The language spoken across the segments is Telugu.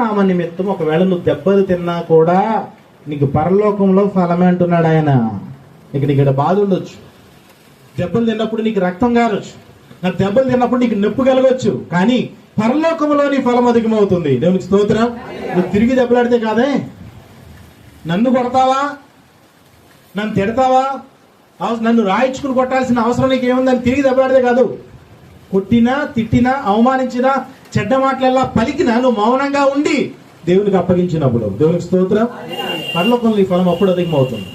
నామ నిమిత్తం ఒకవేళ నువ్వు దెబ్బలు తిన్నా కూడా నీకు పరలోకంలో ఫలమే అంటున్నాడు ఆయన. నీకు నీకు ఇక్కడ బాధ ఉండొచ్చు. దెబ్బలు తిన్నప్పుడు నీకు రక్తం కారొచ్చు నా దెబ్బలు తిన్నప్పుడు నీకు నొప్పి కలగొచ్చు. కానీ పరలోకంలో నీ ఫలం అధికమవుతుంది. దేవునికి స్తోత్రం. నువ్వు తిరిగి దెబ్బలాడితే కాదే? నన్ను కొడతావా? నన్ను తిడతావా? నన్ను రాయించుకుని కొట్టాల్సిన అవసరం నీకు ఏముందని తిరిగి దెబ్బలాడితే కాదు. కొట్టినా తిట్టినా అవమానించినా చెడ్డ మాటలల్లా పలికినా నువ్వు మౌనంగా ఉండి దేవునికి అప్పగించినప్పుడు. దేవునికి స్తోత్రం. పర్లోకంలో ఈ ఫలం అప్పుడు అధికమవుతుంది.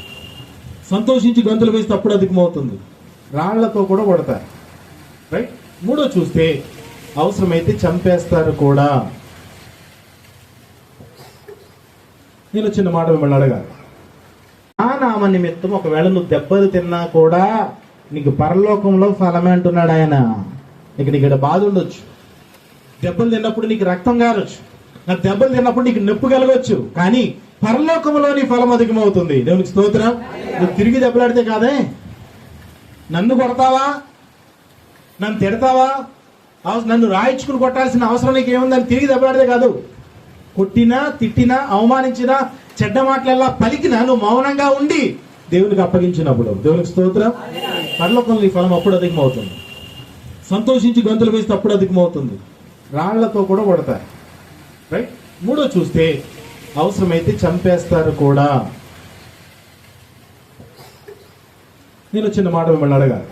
సంతోషించి గంతులు వేస్తే అప్పుడు అధికమవుతుంది. రాళ్ళతో కూడా కొడతారు. రైట్ మూడో చూస్తే అవసరమైతే చంపేస్తారు కూడా. నేను చిన్న మాట మిమ్మల్ని అడగాలి. ఆ నామ నిమిత్తం ఒకవేళ నువ్వు దెబ్బలు తిన్నా కూడా నీకు పరలోకంలో ఫలమే అంటున్నాడు ఆయన. నీకు నీకు ఇక్కడ బాధ ఉండొచ్చు. దెబ్బలు తిన్నప్పుడు నీకు రక్తం కారొచ్చు నా దెబ్బలు తిన్నప్పుడు నీకు నొప్పి కలగొచ్చు. కానీ పరలోకంలో నీ ఫలం అధికమవుతుంది. దేవునికి స్తోత్రం. నువ్వు తిరిగి దెబ్బలాడితే కాదే. నన్ను కొడతావా? నన్ను తిడతావా? నన్ను రాయించుకుని కొట్టాల్సిన అవసరం నీకు ఏముందని తిరిగి దెబ్బలాడితే కాదు. కొట్టినా తిట్టినా అవమానించినా చెడ్డ మాటలల్లా పలికినా నువ్వు మౌనంగా ఉండి దేవునికి అప్పగించినప్పుడు. దేవునికి స్తోత్రం. పరలోకంలో ఈ ఫలం అప్పుడు అధికమవుతుంది. సంతోషించి గంతులు వేస్తే అప్పుడు అధికమవుతుంది. రాళ్ళతో కూడా కొడతారు. రైట్ మూడో చూస్తే అవసరమైతే చంపేస్తారు కూడా. నేను చిన్న మాట మిమ్మల్ని అడగాలి.